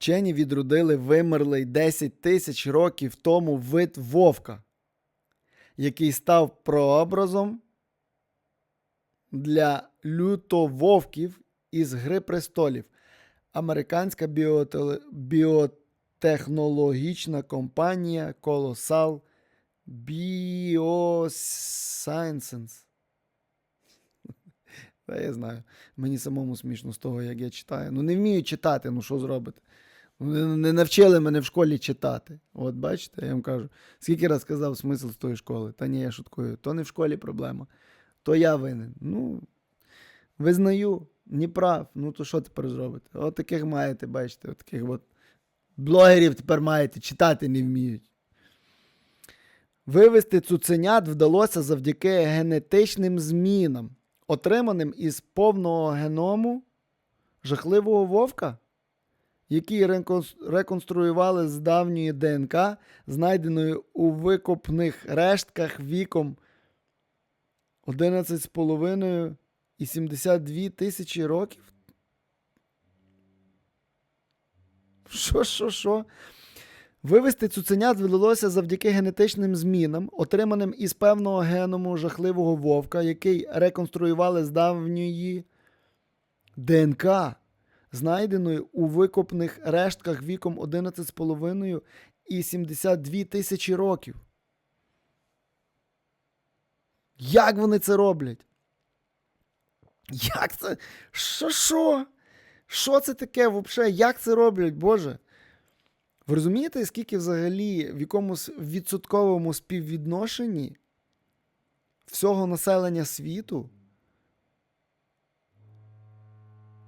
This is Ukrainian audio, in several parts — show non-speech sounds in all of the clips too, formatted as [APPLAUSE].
Вчені відродили вимерлий 10 тисяч років тому вид вовка, який став прообразом для лютововків із Гри престолів. Американська біотехнологічна компанія Colossal Biosciences. Та я знаю. Мені самому смішно з того, як я читаю. Ну, не вмію читати, ну що зробити? Не, навчили мене в школі читати. От бачите, я вам кажу. Скільки раз сказав смисл з тої школи? Та ні, я шуткую. То не в школі проблема, то я винен. Ну, визнаю, не прав. Ну, то що тепер зробити? От таких маєте, бачите, от таких от блогерів тепер маєте, читати не вміють. Вивести цуценят вдалося завдяки генетичним змінам, отриманим із повного геному жахливого вовка, реконс- реконструювали з давньої ДНК, знайденої у викопних рештках віком 11,5 і 72 тисячі років. Що, що, що? Вивести цуценят вдалося завдяки генетичним змінам, отриманим із певного геному жахливого вовка, який реконструювали з давньої ДНК, знайденої у викопних рештках віком 11,5 і 72 тисячі років. Як вони це роблять? Як це? Що, що? Що це таке взагалі? Як це роблять, Боже? Ви розумієте, скільки взагалі в якомусь відсотковому співвідношенні всього населення світу?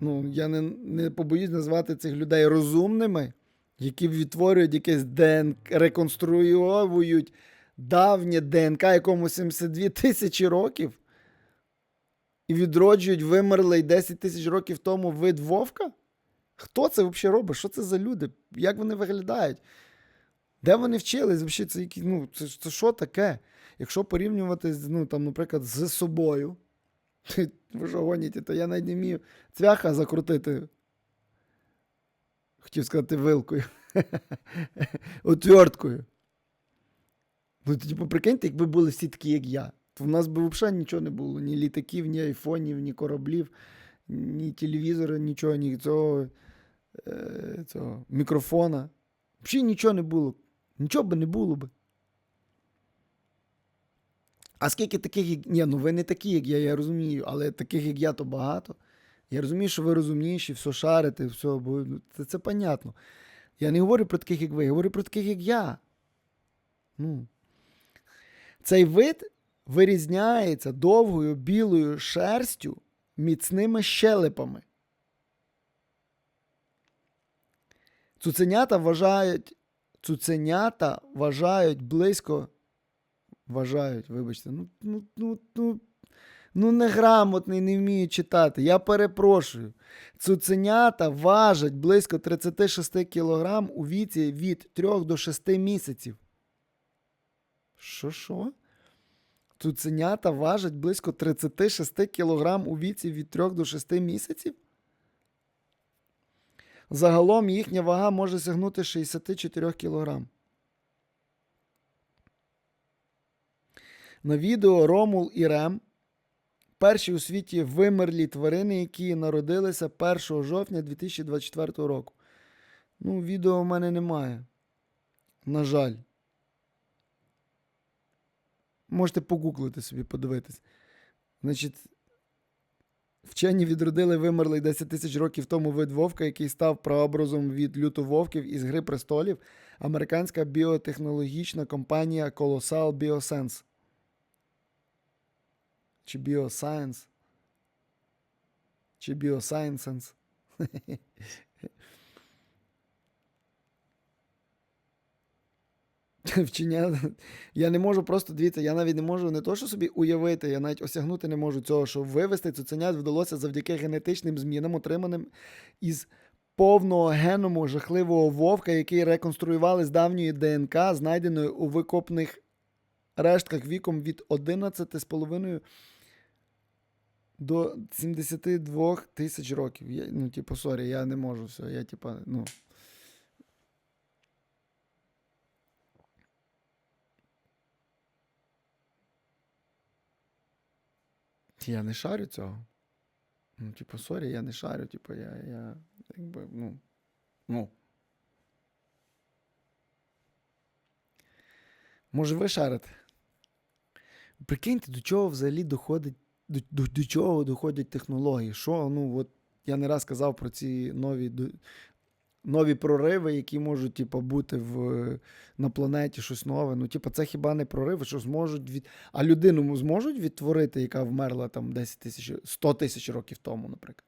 Ну, я не, не побоюсь назвати цих людей розумними, які відтворюють якесь ДНК, реконструюють давнє ДНК якомусь 72 тисячі років і відроджують вимерлий 10 тисяч років тому вид вовка? Хто це взагалі робить? Що це за люди? Як вони виглядають? Де вони вчились? Взагалі, це, ну, це, це що таке? Якщо порівнювати, ну, там, наприклад, з собою, [LAUGHS] ви що гоніте, то я навіть не вмію цвяха закрутити. Хотів сказати вилкою. [LAUGHS] Отверткою. Ну, типу, прикиньте, якби були всі такі, як я, то в нас би взагалі нічого не було. Ні літаків, ні айфонів, ні кораблів, ні телевізора, нічого, ні цього, е, цього мікрофона. Взагалі нічого не було. Нічого би не було би. А скільки таких, як. Ні, ну ви не такі, як я, я розумію, але таких, як я, то багато. Я розумію, що ви розумніші, все шарите, все, бо ну, це, це понятно. Я не говорю про таких, як ви, я говорю про таких, як я. Ну. Цей вид вирізняється довгою білою шерстю міцними щелепами. Цуценята вважають, цуценята вважають близько. Вважають, вибачте, ну, ну, ну, ну, ну неграмотний, не вмію читати. Я перепрошую. Цуценята важать близько 36 кг у віці від 3 до 6 місяців. Що що? Цуценята важать близько 36 кг у віці від 3 до 6 місяців? Загалом їхня вага може сягнути 64 кг. На відео Ромул і Рем перші у світі вимерлі тварини, які народилися 1 жовтня 2024 року. Ну, відео в мене немає. На жаль. Можете погуглити собі, подивитись. Значить, вчені відродили вимерлий 10 тисяч років тому вид вовка, який став прообразом від лютововків із Гри престолів, американська біотехнологічна компанія Colossal Biosense. Чи Bioscience. Чи Biosciences. Вчення. Я не можу просто дивіться, я навіть не можу не то, що собі уявити, я навіть осягнути не можу цього, що вивести цуценят вдалося завдяки генетичним змінам, отриманим із повного геному жахливого вовка, який реконструювали з давньої ДНК, знайденої у викопних рештках віком від 11,5 до 72 тисяч років. Я, ну, типу, сорі, я не можу все. Я, типа, ну. Я не шарю цього. Ну, типу, сорі, я не шарю, типу, я. я якби, ну, ну. Може, ви шарите? Прикиньте, до чого взагалі доходить до, до, до чого доходять технології? Що, ну, от я не раз казав про ці нові, нові прориви, які можуть, типу, бути в, на планеті щось нове. Ну, типу, це хіба не прориви, що зможуть від. А людину зможуть відтворити, яка вмерла там 10 тисяч, 100 тисяч років тому, наприклад.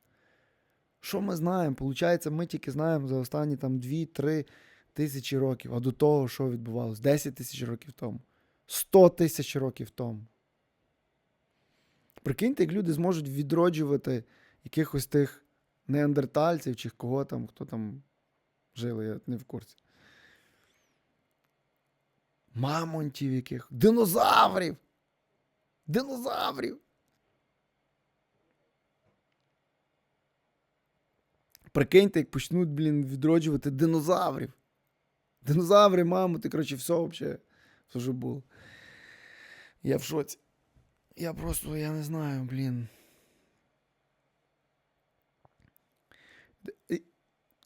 Що ми знаємо? Получається, ми тільки знаємо за останні там 2-3 тисячі років. А до того, що відбувалося? 10 тисяч років тому. 100 тисяч років тому. Прикиньте, як люди зможуть відроджувати якихось тих неандертальців чи кого там, хто там жили, я не в курсі. Мамонтів яких. Динозаврів! Динозаврів! Прикиньте, як почнуть, блін, відроджувати динозаврів. Динозаври, мамонти, коротше, все взагалі. Все вже було. Я в шоці. Я просто, я не знаю, блін.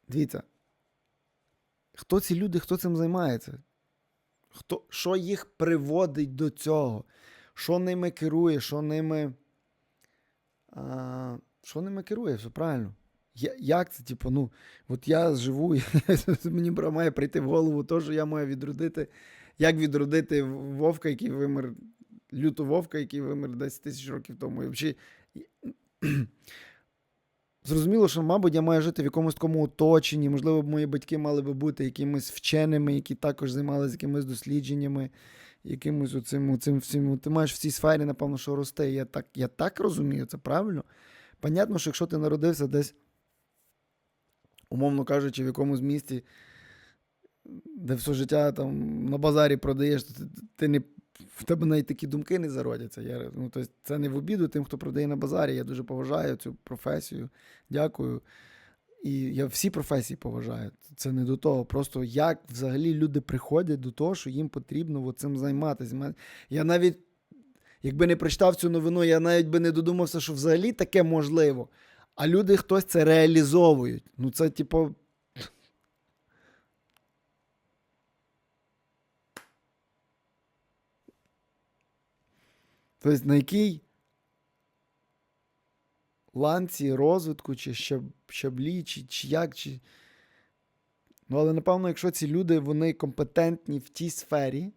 Дивіться. Хто ці люди, хто цим займається? Хто, що їх приводить до цього? Що ними керує, що ними. А, що ними керує, все правильно. Я, як це, типу, ну, от я живу, [LAUGHS] мені має прийти в голову то, що я маю відродити, як відродити вовка, який вимер, люту вовка, який вимер 10 тисяч років тому. І взагалі, [CLEARS THROAT] Зрозуміло, що, мабуть, я маю жити в якомусь такому оточенні. Можливо, мої батьки мали би бути якимись вченими, які також займалися якимись дослідженнями, якимось оцим, оцим всім. Ти маєш в цій сфері, напевно, що рости. Я так, я так розумію, це правильно. Понятно, що якщо ти народився десь, умовно кажучи, в якомусь місті, де все життя там на базарі продаєш, то ти, ти не. В тебе навіть такі думки не зародяться. Я, ну, тобто, це не в обіду тим, хто продає на базарі. Я дуже поважаю цю професію. Дякую. І я всі професії поважаю. Це не до того. Просто як взагалі люди приходять до того, що їм потрібно цим займатися. Я навіть, якби не прочитав цю новину, я навіть би не додумався, що взагалі таке можливо. А люди хтось це реалізовують. Ну, це, типу. Тобто, на якій ланці розвитку, чи щаб- щаблі, чи, чи як, чи. Ну, але напевно, якщо ці люди вони компетентні в тій сфері,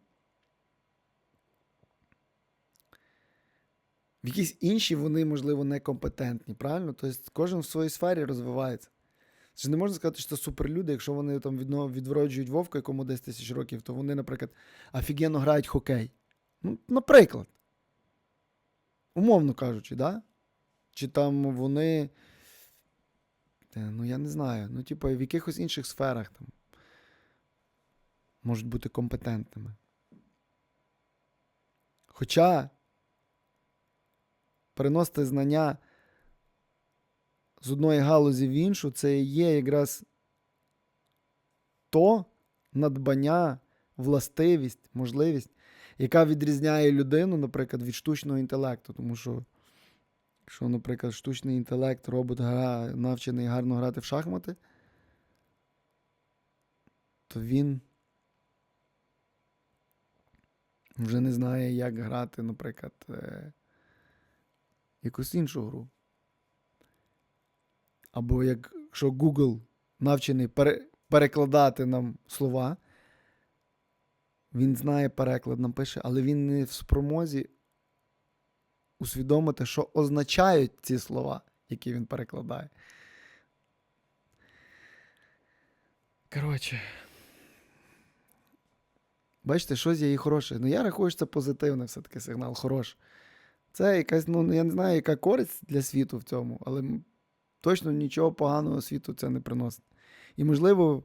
в якійсь іншій вони, можливо, некомпетентні, правильно? Тобто кожен в своїй сфері розвивається. Це не можна сказати, що це суперлюди, якщо вони там відроджують вовка, якому 10 тисяч років, то вони, наприклад, офігенно грають хокей. Ну, наприклад. Умовно кажучи, да? Чи там вони. Ну, я не знаю. Ну, типу, в якихось інших сферах там можуть бути компетентними. Хоча переносити знання з одної галузі в іншу, це є якраз то надбання, властивість, можливість, яка відрізняє людину, наприклад, від штучного інтелекту. Тому що, якщо, наприклад, штучний інтелект, робот гра, навчений гарно грати в шахмати, то він вже не знає, як грати, наприклад, е, якусь іншу гру. Або якщо Google навчений пере- перекладати нам слова, він знає переклад, нам пише, але він не в спромозі усвідомити, що означають ці слова, які він перекладає. Коротше. Бачите, щось є і хороше. Ну, я рахую, що це позитивний все-таки сигнал, хороший. Це якась, ну, я не знаю, яка користь для світу в цьому, але точно нічого поганого світу це не приносить. І, можливо,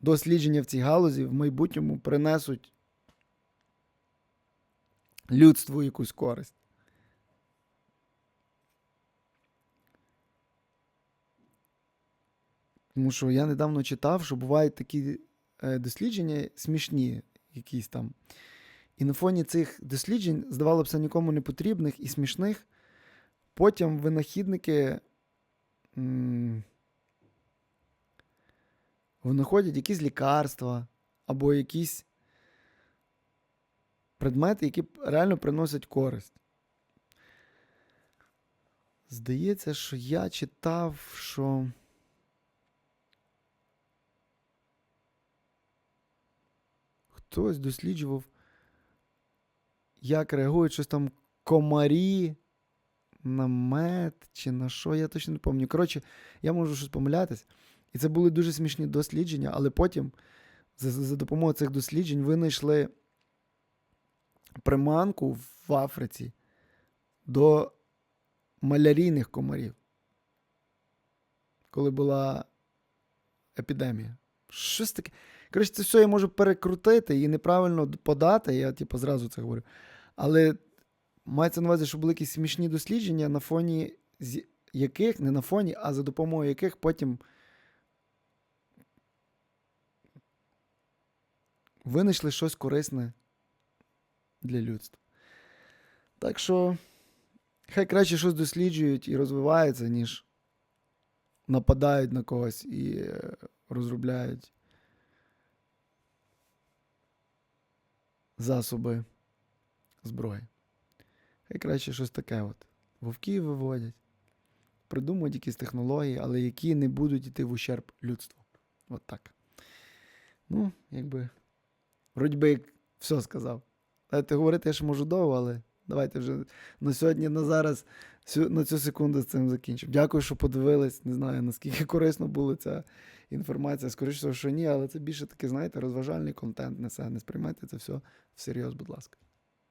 дослідження в цій галузі в майбутньому принесуть людству якусь користь. Тому що я недавно читав, що бувають такі е, дослідження смішні, якісь там. І на фоні цих досліджень, здавалося, нікому не потрібних і смішних, потім винахідники м, винаходять якісь лікарства або якісь предмети, які реально приносять користь. Здається, що я читав, що. Хтось досліджував, як реагують щось там комарі на мед чи на що, я точно не пам'ятаю. Коротше, я можу щось помилятись. І це були дуже смішні дослідження, але потім за, за допомогою цих досліджень винайшли приманку в Африці до малярійних комарів, коли була епідемія. Щось таке. Коротше, це все я можу перекрутити і неправильно подати, я типу, зразу це говорю. Але мається на увазі, що були якісь смішні дослідження, на фоні яких, не на фоні, а за допомогою яких потім винайшли щось корисне для людства. Так що, хай краще щось досліджують і розвиваються, ніж нападають на когось і е, розробляють засоби зброї. Хай краще щось таке от. Вовків виводять, придумують якісь технології, але які не будуть йти в ущерб людству. От так. Ну, якби. Вроді все сказав. Знаєте, говорити я ще можу довго, але давайте вже на сьогодні, на зараз, на цю секунду з цим закінчимо. Дякую, що подивились. Не знаю, наскільки корисно була ця інформація. Скоріше, що ні, але це більше таки, знаєте, розважальний контент несе. Не сприймайте це все всерйоз, будь ласка.